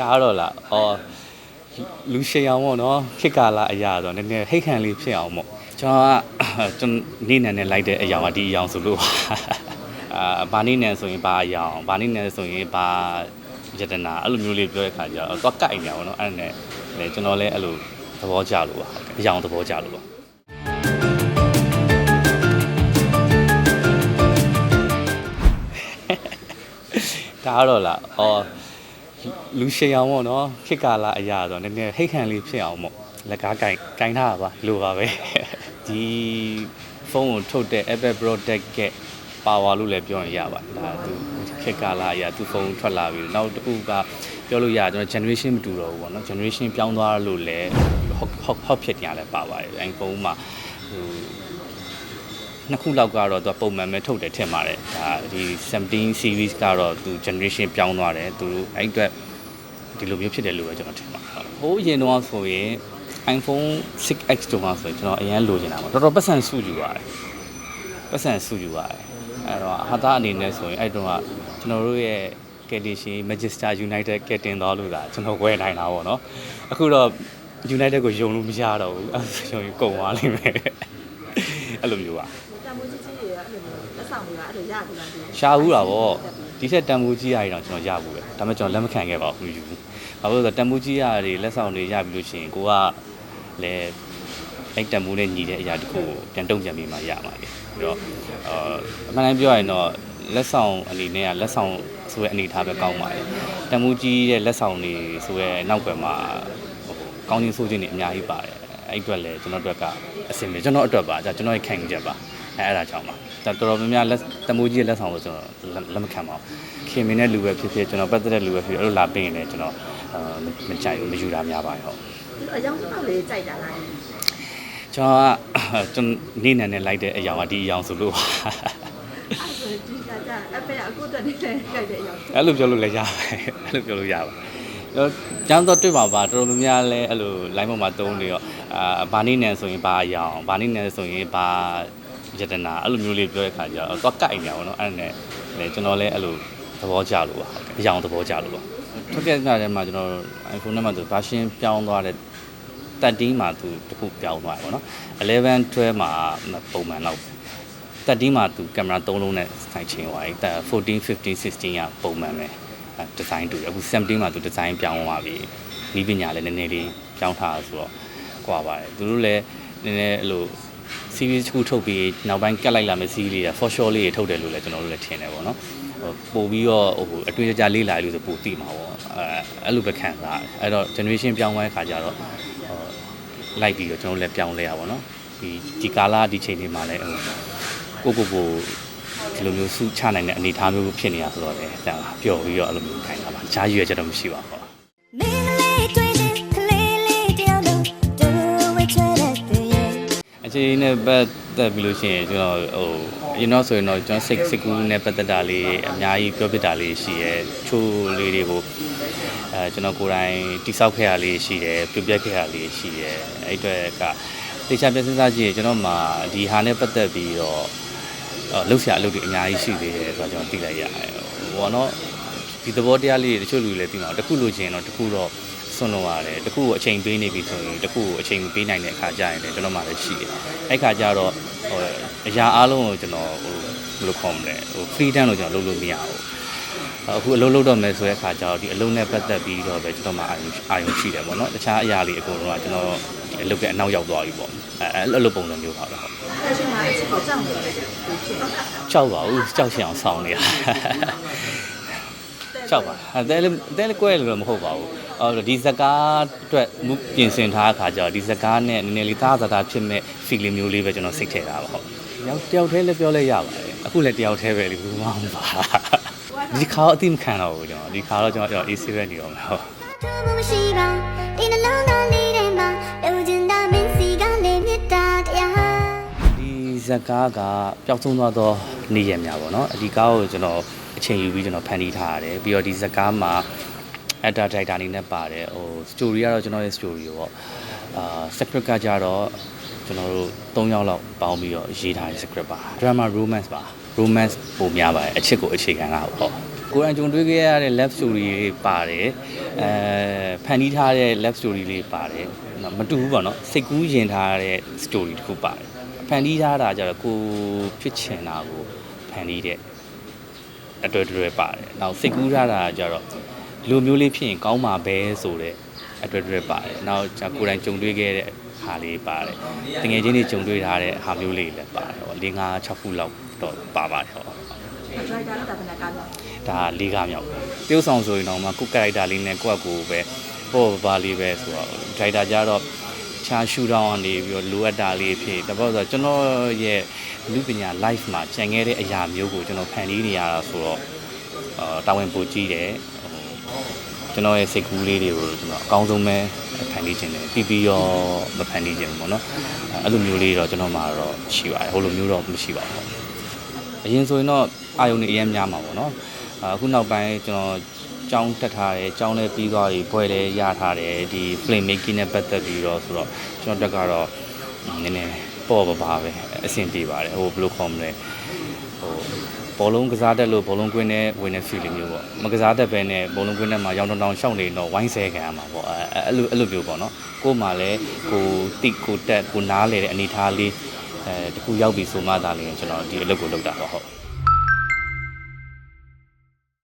ဒါကတော့လားအော်လူရှင်အောင်ပေါ့နော်ခစ်ကာလာအရာဆိုတော့နည်းနည်းဟိတ်ခံလေးဖြစ်အောင်ပေါ့ကျွန်တော်ကကျွန်တော်နေနဲ့နဲ့လိုက်တဲ့အရာကဒီအရာဆိုလို့ပါအာဘာနေနဲ့ဆိုရင်ဘာအရာအောင်ဘာနေနဲ့ဆိုရင်ဘာယတနာအဲ့လိုမျိုးလေးပြောတဲ့ခါကျတော့သွားကိုက်နေအောင်နော်အဲ့ဒါနဲ့လေကျွန်တော်လည်းအဲ့လိုသဘောကျလို့ပါအရာအောင်သဘောကျလို့ပါဒါကတော့လားအော် လူရှင်အောင်ပေါ့နော်ခစ်ကာလာအရာဆိုတော့နည်းနည်းဟိတ်ခံလေးဖြစ်အောင်ပေါ့လက်ကားကင်ကင်ထားတာပါလိုပါပဲဒီဖုန်းကိုထုတ်တဲ့ Apple Product က power လို့လည်းပြောရင်ရပါတယ်ဒါသူခစ်ကာလာအရာသူဖုန်းထွက်လာပြီနောက်တစ်ခုကပြောလို့ရကျွန်တော် generation မတူတော့ဘူးပေါ့နော် generation ပြောင်းသွားလို့လည်းဟုတ်ဟုတ်ဟုတ်ဖြစ်နေရလဲပါပါတယ် iPhone မှာဟို နှစ်ခုလောက်ကတော့သူကပုံမှန်ပဲထုတ်တယ်ထင်ပါတယ်ဒါဒီ17 series ကတော့သူ generation ပြောင်းသွားတယ်သူအဲ့အတွက်ဒီလိုမျိုးဖြစ်တယ်လို့ပဲကျွန်တော်ထင်ပါတယ်ဟိုးအရင်တော့ဆိုရင် iPhone 6X တုန်းကဆိုရင်ကျွန်တော်အရင်လိုချင်တာပါတော်တော်ပတ်စံစုယူပါတယ်ပတ်စံစုယူပါတယ်အဲ့တော့ဟာတာအနေနဲ့ဆိုရင်အဲ့တုန်းကကျွန်တော်တို့ရဲ့ကယ်တင်ရှင် Manchester United ကယ်တင်သွားလို့ဒါကျွန်တော်ဝယ်နိုင်တာပေါ့နော်အခုတော့ United ကိုယုံလို့မရတော့ဘူးအဲ့ဒါဆိုရင်ကုန်သွားလိမ့်မယ်အဲ့လိုမျိုးပါ တံမိုးကြီးကြီးတွေအဲ့လိုမျိုးလက် ဆောင်တွေကအဲ့လိုရပြီလားဒီရှာဘူးတာဗောဒီထက်တန်မိုးကြီးရရင်တော့ကျွန်တော်ရဘူးပဲဒါပေမဲ့ကျွန်တော်လက်မခံခဲ့ပါဘူးမယူဘူးဘာလို့လဲဆိုတော့တန်မိုးကြီးရတွေလက်ဆောင်တွေရပြီလို့ရှိရင်ကိုကလည်းအဲ့တန်မိုးနဲ့ညီတဲ့အရာတခုကိုပြန်တုံ့ပြန်ပြီးမှရမှာလေပြီးတော့အာအမှန်တမ်းပြောရရင်တော့လက်ဆောင်အနေနဲ့ကလက်ဆောင်ဆိုတဲ့အနေအထားပဲကောင်းပါတယ်တန်မိုးကြီးရဲ့လက်ဆောင်တွေဆိုရဲနောက်ကွယ်မှာဟိုကောင်းခြင်းဆိုးခြင်းတွေအများကြီးပါတယ်အဲ့အတွက်လည်းကျွန်တော်တို့ကအဆင်ပြေကျွန်တော်အတွက်ပါဒါကျွန်တော်ရဲ့ခံယူချက်ပါ အဲအဲ့ဒါကြောင့်ပါဒါတော်တော်များများလက်တမိုးကြီးရဲ့လက်ဆောင်ကိုကျွန်တော်လက်လက်မခံပါဘူးခင်မင်းတဲ့လူပဲဖြစ်ဖြစ်ကျွန်တော်ပတ်သက်တဲ့လူပဲဖြစ်ဖြစ်အဲ့လိုလာပင်းရင်လည်းကျွန်တော်အာမကြိုက်ဘူးမယူတာများပါတယ်ဟုတ်အယောင်တော့လေးကြိုက်တာလားကျွန်တော်ကကျွန်တော်နေနဲ့နဲ့လိုက်တဲ့အရာကဒီအရာဆိုလို့ပါအဲ့ဆိုဒီကကြအဖေအခုတည်းနဲ့ကြိုက်တဲ့အယောင်အဲ့လိုပြောလို့လည်းရပါတယ်အဲ့လိုပြောလို့ရပါတော့ကျန်းတော့တွေ့ပါပါတော်တော်များများလဲအဲ့လို line ပေါ်မှာတုံးနေရောအာဘာနေနဲ့ဆိုရင်ဘာအရာအောင်ဘာနေနဲ့ဆိုရင်ဘာ ယတနာအဲ့လိုမျိုးလေးပြောတဲ့ခါကျတော့သွားကိုက်နေအောင်နော်အဲ့ဒါနဲ့လေကျွန်တော်လည်းအဲ့လိုသဘောကျလို့ပါအရာအောင်သဘောကျလို့ပါထုတ်ခဲ့တဲ့ထဲမှာကျွန်တော် iPhone နဲ့မှသူ version ပြောင်းသွားတဲ့13မှာသူတခုပြောင်းသွားတယ်ပေါ့နော်11 12မှာပုံမှန်တော့13မှာသူကင်မရာ3လုံးနဲ့ဆိုင်ချင်သွားပြီ14 15 16ကပုံမှန်ပဲဒီဇိုင်းတူတယ်အခု17မှာသူဒီဇိုင်းပြောင်းသွားပြီဤပညာလည်းနည်းနည်းလေးပြောင်းထားဆိုတော့ကွာပါတယ်သူတို့လည်းနည်းနည်းအဲ့လို series တစ်ခုထုတ်ပြီးနောက်ပိုင်းကတ်လိုက်လာမယ့် series တွေက for sure လေးတွေထုတ်တယ်လို့လည်းကျွန်တော်တို့လည်းထင်တယ်ပေါ့နော်ဟိုပို့ပြီးတော့ဟိုအတွေ့အကြလေးလာလို့ဆိုပို့သိမှာပေါ့အဲအဲ့လိုပဲခံစားရတယ်အဲ့တော့ generation ပြောင်းသွားတဲ့ခါကျတော့ဟိုလိုက်ပြီးတော့ကျွန်တော်တို့လည်းပြောင်းလဲရပါတော့ဒီဒီကာလဒီချိန်လေးမှာလည်းဟိုကိုကိုကိုဒီလိုမျိုးစုချနိုင်တဲ့အနေအထားမျိုးဖြစ်နေတာဆိုတော့လေဒါပျော်ပြီးတော့အဲ့လိုမျိုးခိုင်းတာပါတခြားရွေချက်တော့မရှိပါဘူး အခြေအနေနဲ့ပတ်သက်ပြီးလို့ရှိရင်ကျွန်တော်ဟိုအရင်တော့ဆိုရင်တော့ကျွန်တော်စိတ်စိတ်ကူးနဲ့ပတ်သက်တာလေးအများကြီးပြောပြတာလေးရှိရဲချိုးလေးတွေကိုအဲကျွန်တော်ကိုယ်တိုင်တိဆောက်ခဲ့ရလေးရှိတယ်ပြပြခဲ့ရလေးရှိရဲအဲ့အတွက်ကတေချာပြစဉ်းစားကြည့်ရင်ကျွန်တော်မှဒီဟာနဲ့ပတ်သက်ပြီးတော့အော်လှုပ်ရှားအလုပ်တွေအများကြီးရှိသေးတယ်ဆိုတော့ကျွန်တော်သိလိုက်ရတယ်ဟိုတော့ဒီသဘောတရားလေးတွေတချို့လူတွေလည်းသိမှာတခုလိုချင်တော့တခုတော့ ဆွန့်လို့ရတယ်တခုကိုအချိန်ပေးနေပြီဆိုရင်တခုကိုအချိန်မပေးနိုင်တဲ့အခါကျရင်လည်းကျွန်တော်မှလည်းရှိတယ်အဲ့ခါကျတော့ဟိုအရာအားလုံးကိုကျွန်တော်ဟိုဘယ်လိုခေါ်မလဲဟို freedom လို့ကျွန်တော်လုပ်လို့မရဘူးအခုအလုပ်လုပ်တော့မယ်ဆိုတဲ့အခါကျတော့ဒီအလုပ်နဲ့ပတ်သက်ပြီးတော့ပဲကျွန်တော်မှအာရုံအာရုံရှိတယ်ပေါ့နော်တခြားအရာလေးအကုန်လုံးကကျွန်တော်ဒီအလုပ်ကအနောက်ရောက်သွားပြီပေါ့အဲအဲ့လိုပုံစံမျိုးပါပဲဟုတ်အဲ့ချိန်မှာအချစ်ကိုကြောက်နေတယ်ဖြစ်ကြောက်ပါဘူးကြောက်ရှင်အောင်ဆောင်းနေတာကြောက်ပါအဲတဲလည်းတဲလည်းကွဲလို့တော့မဟုတ်ပါဘူး အော်ဒီဇကားအတွက်မူပြင်ဆင်ထားအခါကျတော့ဒီဇကားနဲ့နည်းနည်းလေးသားသာသာဖြစ်မဲ့ feeling မျိုးလေးပဲကျွန်တော်စိတ်ထည့်တာပါဟုတ်ယောက်တယောက်တည်းလည်းပြောလဲရပါတယ်အခုလည်းတယောက်တည်းပဲလေဘူးမအောင်ပါဒီခါတော့အတိမခံတော့ဘူးကျွန်တော်ဒီခါတော့ကျွန်တော် AC ပဲနေတော့မှာဟုတ်ထမမရှိပါဒီနှလုံးသားလေးထဲမှာလူကျင်တာမင်းစီကလည်းမြတ်တာတရားဒီဇကားကပျောက်ဆုံးသွားသောနေ့ရက်များပေါ့နော်အဒီကားကိုကျွန်တော်အချိန်ယူပြီးကျွန်တော်ဖန်တီးထားရတယ်ပြီးတော့ဒီဇကားမှာ actor director အနေနဲ့ပါတယ်ဟို story ကတော့ကျွန်တော်ရဲ့ story ပေါ့အာ script ကကြတော့ကျွန်တော်တို့၃ယောက်လောက်ပေါင်းပြီးတော့ရေးထားတဲ့ script ပါ drama romance ပါ romance ပုံများပါတယ်အချစ်ကိုအခြေခံကပေါ့ကိုယ်တိုင်ကြုံတွေ့ခဲ့ရတဲ့ love story တွေပါတယ်အဲဖန်တီးထားတဲ့ love story လေးပါတယ်နော်မတူဘူးပေါ့နော်စိတ်ကူးရင်ထားတဲ့ story တစ်ခုပါတယ်ဖန်တီးထားတာကြတော့ကိုယ်ဖြစ်ချင်တာကိုဖန်တီးတဲ့အတွက်တွေပါတယ်နောက်စိတ်ကူးထားတာကြတော့ ဒီလိုမျိုးလေးဖြစ်ရင်ကောင်းမှာပဲဆိုတဲ့အတွက်တွေပါတယ်နောက်じゃကိုယ်တိုင်ကြုံတွေ့ခဲ့တဲ့ဟာလေးပါတယ်တကယ်ချင်းတွေကြုံတွေ့ထားတဲ့ဟာမျိုးလေးလည်းပါတယ်ဟော၄၅6ခုလောက်တော့ပါပါတယ်ဟောဒရိုက်တာနဲ့တာပနာကားတော့ဒါလေးကားမြောက်ပဲတရုပ်ဆောင်ဆိုရင်တော့မှကိုယ်ကာရိုက်တာလေးနဲ့ကိုယ့်အကူပဲပေါ့ပါလေးပဲဆိုတော့ဒရိုက်တာကြတော့ချာရှူတောင်းကနေပြီးတော့လိုအပ်တာလေးဖြစ်တပတ်ဆိုတော့ကျွန်တော်ရဲ့လူပညာ live မှာကြံခဲ့တဲ့အရာမျိုးကိုကျွန်တော်ဖန်တီးနေရတာဆိုတော့အာတာဝန်ပိုကြီးတယ်ဟို ကျွန်တော်ရဲ့စိတ်ကူးလေးတွေကိုကျွန်တော်အကောင်းဆုံးပဲဖန်တီးခြင်းတယ်ပြီးပြီးရောမဖန်တီးခြင်းဘူးပေါ့နော်အဲ့လိုမျိုးလေးတော့ကျွန်တော်မှာတော့ရှိပါတယ်ဟိုလိုမျိုးတော့မရှိပါဘူးအရင်ဆိုရင်တော့အာယုန်နေအရင်များမှာပေါ့နော်အခုနောက်ပိုင်းကျွန်တော်ကြောင်းတက်ထားတယ်ကြောင်းလည်းပြီးသွားပြီဘွဲလည်းရထားတယ်ဒီ flame making နဲ့ပတ်သက်ပြီးတော့ဆိုတော့ကျွန်တော်တက်ကတော့နည်းနည်းပေါ့ပါပါပဲအဆင်ပြေပါတယ်ဟိုဘယ်လိုခေါ်မလဲဟို ဘောလုံးကစားတတ်လို့ဘောလုံးကွင်းနဲ့ဝင်တဲ့ feeling မျိုးပေါ့မကစားတတ်ပဲနဲ့ဘောလုံးကွင်းထဲမှာရောင်တောင်တောင်ရှောက်နေတော့ဝိုင်းဆဲခံရမှာပေါ့အဲအဲ့လိုအဲ့လိုမျိုးပေါ့နော်ကို့မှာလည်းကိုတိကိုတက်ကိုနားလေတဲ့အနေထားလေးအဲတခုရောက်ပြီဆိုမှသာလေကျွန်တော်ဒီအလုပ်ကိုလုပ်တာပေါ့ဟုတ်